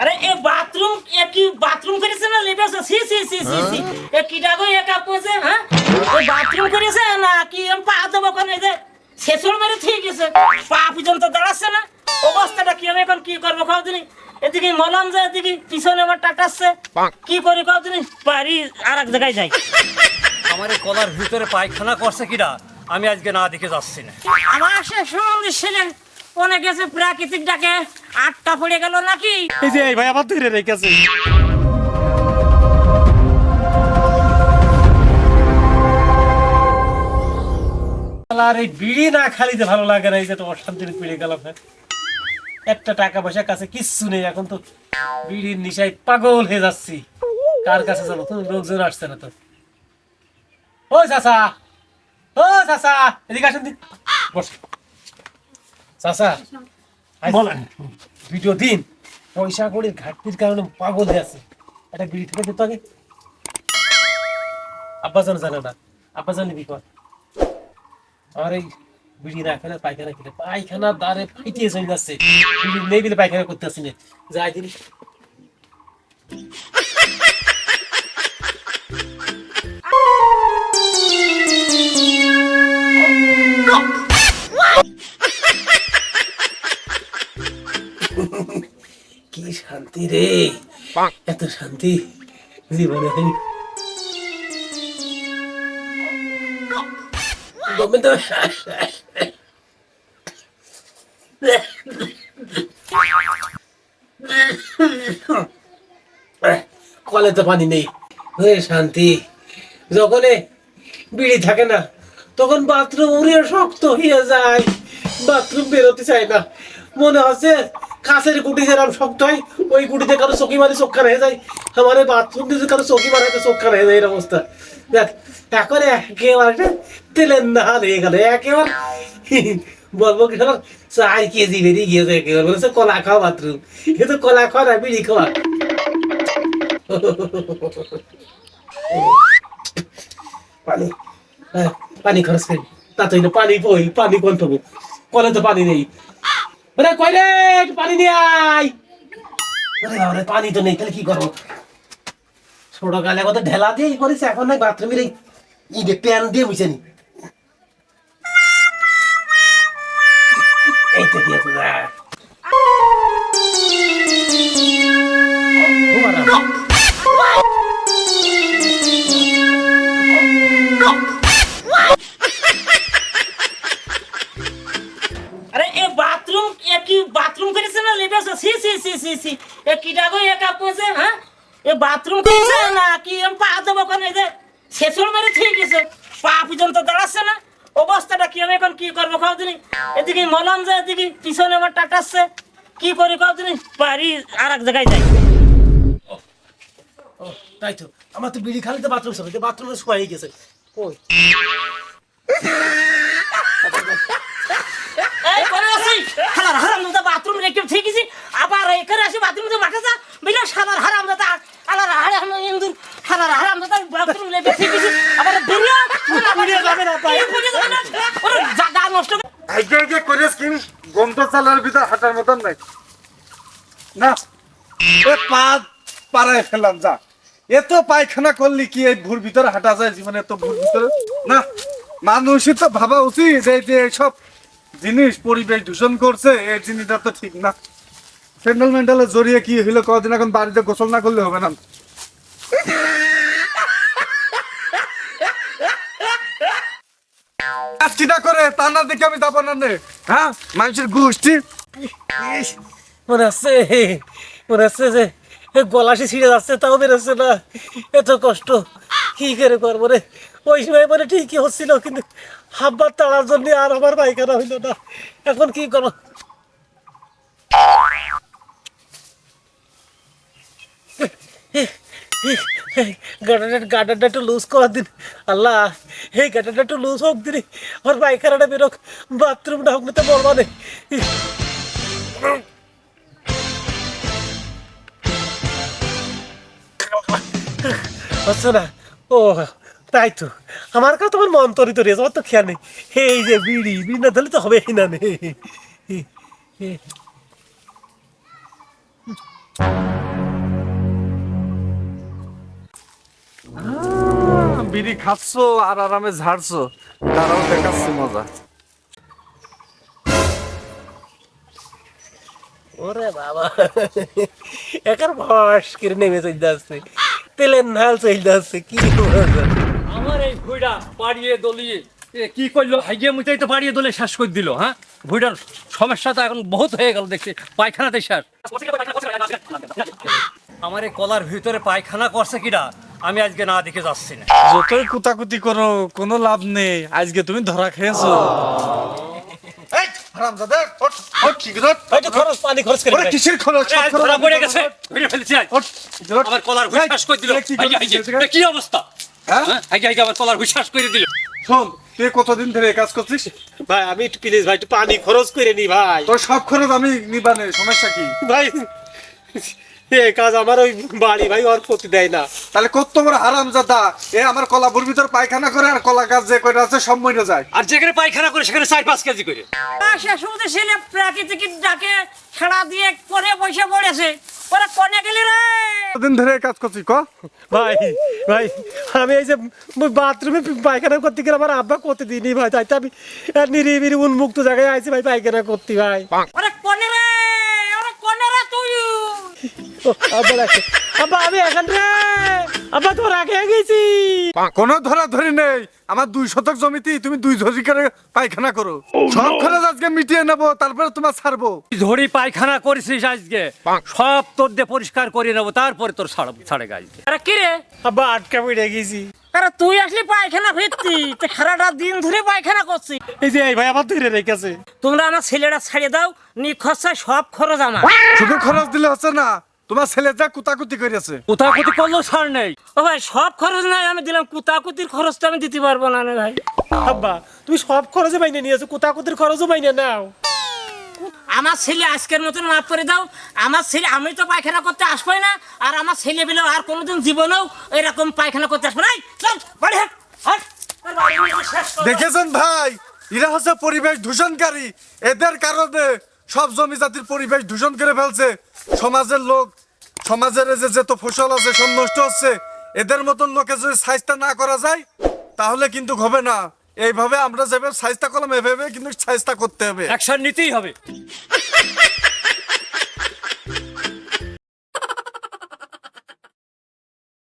আরে এ বাথরুম এ কি বাথরুম করেছে না লেবেছ সি সি সি সি সি এ কি ডাগো এ কাপ করেছে হ্যাঁ? এ বাথরুম করেছে না কি এম পা দেবো কোন এই যে? শেষর মেরে ঠিক আছে পা পর্যন্ত দাঁড়াচ্ছে না। অবস্থাটা কি আমি এখন কি করব খাও দিনি? এদিকে মলাম যায় এদিকে পিছনে আমার টাটাচ্ছে কি করি খাও দিনি? বাড়ি আর এক জায়গায় যাই। আমার এই কলার ভিতরে পায়খানা করছে কিনা আমি আজকে না দেখে যাচ্ছি না। আমার সে সঙ্গে ছিলেন অনেক গেছে প্রাকৃতিক ডাকে আটটা পড়ে গেল নাকি? এই যে এই ভাই আবার ধরে রেখেছে। আর এই বিড়ি না খালিতে ভালো লাগে না এই যে তোমার শান্তির পিড়ে গেল একটা টাকা পয়সা কাছে কিচ্ছু নেই এখন তো বিড়ির নিশায় পাগল হয়ে যাচ্ছি। কার কাছে যাব? তো লোকজন আসছে না তো। ও চাচা ও চাচা এদিকে আসেন দিন বস। চাচা বলেন। ভিডিও দিন। পয়সা কড়ির ঘাটতির কারণে পাগল হয়ে আছে। একটা বিড়ি থেকে দিতে আগে। আব্বা জান জানে না। আব্বা জানি বিপদ। আর এই বিড়ি না খেলে পায়খানা খেলে পায়খানা দ্বারে ফাইটিয়ে চলে যাচ্ছে। বিড়ি নেই দিলে পায়খানা করতে আসি না। যাই দিলি। কি শান্তি রে? এত শান্তি জীবনে হয়নি। দমে কলে তো পানি নেই। হে শান্তি যখন বিড়ি থাকে না তখন বাথরুম উড়িয়ে শক্ত হয়ে যায়। বাথরুম বেরোতে চায় না। মনে হচ্ছে কাছের গুটি যেরকম শক্ত হয় ওই গুটিতে কারও চকি মারি চোখ হয়ে যায়। আমার বাথরুম দিয়ে কারও চকি মারাতে চোখ হয়ে যায় এর অবস্থা। দেখ এখন একেবারে তেলের না হয়ে গেল একেবারে বলব কি হলো চার কেজি বেরিয়ে গিয়েছে একেবারে বলেছে কলা খাওয়া বাথরুম এ তো কলা খাওয়া না বিড়ি খাওয়া। পানি হ্যাঁ, পানি খরচ করি। তা তো পানি বই পানি কোন পাবো কলে তো পানি নেই। ওরে কই রে? পানি নিয়ে আয়। ওরে বাবা পানি তো নেই, তাহলে কি করব? ছোট গালে কত ঢেলা দিয়ে ই করেছে, এখন না বাথরুমের এই ইদে প্যান দিয়ে বুঝে নি। এই তো দিয়েছে যা লেবেছ সি সি সি সি সি এ কি ডাগো, এ কাপ করেছে হ্যাঁ? এ বাথরুম করেছে না কি? এম পা দেবো কোন এই যে শেষর মেরে ঠিক আছে পা পর্যন্ত দাঁড়াচ্ছে না। অবস্থাটা কি আমি এখন কি করব খাও দিনি এদিকে মলাম যায় এদিকে পিছনে আমার টাটাচ্ছে কি করি খাও দিনি বাড়ি আর এক জায়গায় যাই। তাই তো। আমার তো বিড়ি খালিতে বাথরুম সব বাথরুমে শোয়া হয়ে গেছে। ওই এই করে আসি হালার হারাম দাদা বাথরুম রেখে ঠিক আছে আবার এখানে আসি বাথরুম তো মাঠে যা বিনা সালার হারাম দাদা আলার হারাম ইন্দুর হালার হারাম দাদা বাথরুম রেখে ঠিক আছে আবার বেরিয়ে বেরিয়ে যাবে না পাই ওরে জায়গা নষ্ট করে- আজকে আজকে কি গন্ধ চালার ভিতর হাঁটার মতন নাই। না, এ পা পাড়ায় ফেলাম, যা। এত পায়খানা করলি কি এই ভুর ভিতরে হাঁটা যায় জীবনে, এত ভুর ভিতরে? না, মানুষই তো ভাবা উচিত এই যে সব জিনিস, পরিবেশ দূষণ করছে, এই জিনিসটা তো ঠিক না। সেন্ট্রাল মেন্টালে জড়িয়ে কি হইল? কদিন এখন বাড়িতে গোসল না করলে হবে না। চিন্তা করে, তা না দেখে আমি দাপা না হ্যাঁ? মানুষের গোষ্ঠী। মনে আছে মনে আছে যে, এ ছিঁড়ে যাচ্ছে, তাও বেরোচ্ছে না। এত কষ্ট, কি করে করব রে? ওই সময় মানে ঠিকই হচ্ছিল, কিন্তু হাববার তাড়ার জন্য আর আমার পায়খানা হইল না। এখন কি করব? গার্ডারটা গার্ডারটা একটু লুজ করার দিন। আল্লাহ এই একটু লুজ হোক দিন। আমার পায়খানাটা বেরোক বাথরুমটা হোক না তো বলবা নেই আচ্ছা না ও তাই তো। আমার কাছে তোমার মন তরি তরি আছে, তো খেয়াল নেই। যে বিড়ি বিড়ি না ধরলে তো হবেই না নে। বিড়ি খাচ্ছো আর আরামে ঝাড়ছো। তারাও দেখাচ্ছে মজা। ওরে বাবা একার ভস করে নেমে চলে যাচ্ছে তেলের নাল চলে যাচ্ছে কি আমার এই পাড়িয়ে দলিয়ে এ কি করল তো পাড়িয়ে দলে শেষ করে দিল হ্যাঁ? সমস্যা তো এখন বহুত হয়ে গেল দেখছি। পায়খানাতে শেষ। আমার এই কলার ভিতরে পায়খানা করছে কিনা আমি আজকে না দেখে যাচ্ছি না। যতই কুতাকুতি করো কোনো লাভ নেই। আজকে তুমি ধরা খেয়েছো। কি অবস্থা? হ্যাঁ? হ্যাঁ? করে দিল। শোন তুই কতদিন ধরে কাজ করছিস? ভাই আমি একটু প্লিজ ভাই একটু পানি খরচ করে নি ভাই। তোর সব খরচ আমি নিবানে সমস্যা কি? ভাই কাজ আমার ওই বাড়ি ভাই ওর ক্ষতি দেয় না। তাহলে কত বড় হারামজাদা? এ আমার কলাপুর ভিতর পায়খানা করে আর কলা গাছ যে কয়টা আছে সব মরে যায়। আর যেখানে পায়খানা করে সেখানে চার পাঁচ কেজি করে। সে ছেলে প্রাকৃতিক ডাকে খেলা দিয়ে কোনে বসে পড়েছে। ওরা কোনে গেলি রে? কতদিন ধরে কাজ করছিস ক? ভাই ভাই আমি এই যে বাথরুমে পায়খানা করতে গেলে আমার আব্বা করতে দিইনি ভাই। তাই তো আমি নিরিবিরি উন্মুক্ত জায়গায় আইছি ভাই পায়খানা করতে ভাই ওরা কোনে রে ওরা কোনে রে তুই ও, আব্বা ডাকে। আব্বা আমি এখন রে আব্বা তোর আগে গেছি কোনো ধরা ধরি নেই। আমার দুই শতক জমিতে তুমি দুই করে পায়খানা করো। সব খরচ আজকে মিটিয়ে নেব তারপরে তোমার ছাড়বো। ধরি পায়খানা করেছিস আজকে। সব তোর দিয়ে পরিষ্কার করে নেব তারপরে তোর ছাড়- ছাড়ে গাছকে আরে কি রে? আব্বা আটকা পড়ে গেছি। আরে তুই আসলি পায়খানা ফিরতি সারাটা দিন ধরে পায়খানা করছিস। এই যে এই ভাই আমার ধরে রেখেছে। তোমরা আমার ছেলেটা ছেড়ে দাও নিখরচায় সব খরচ আমার। শুধু খরচ দিলে হচ্ছে না তোমার ছেলে যা কুতাকুতি করেছে কোথাকুতি করলেও ছাড় নেই। ও ভাই সব খরচ নাই আমি দিলাম কুতাকুতির খরচ তো আমি দিতে পারব না ভাই। আব্বা তুমি সব খরচে বাইনে নিয়েছো কোথাকুতির খরচও বাইনে নাও। আমার ছেলে আজকের মতন মাফ করে দাও। আমার ছেলে আমি তো পায়খানা করতে আসবোই না আর আমার ছেলে আর কোনোদিন জীবনেও এরকম পায়খানা করতে আসব না। দেখেছেন ভাই? এরা হচ্ছে পরিবেশ দূষণকারী। এদের কারণে সব জমি জাতির পরিবেশ দূষণ করে ফেলছে। সমাজের লোক, সমাজের যে যত ফসল আছে, সব নষ্ট হচ্ছে। এদের মতন লোকে যদি সাইজটা না করা যায়, তাহলে কিন্তু হবে না। এইভাবে আমরা যেভাবে সাইজটা করলাম, এভাবে কিন্তু সাইজটা করতে হবে। অ্যাকশন নিতেই হবে।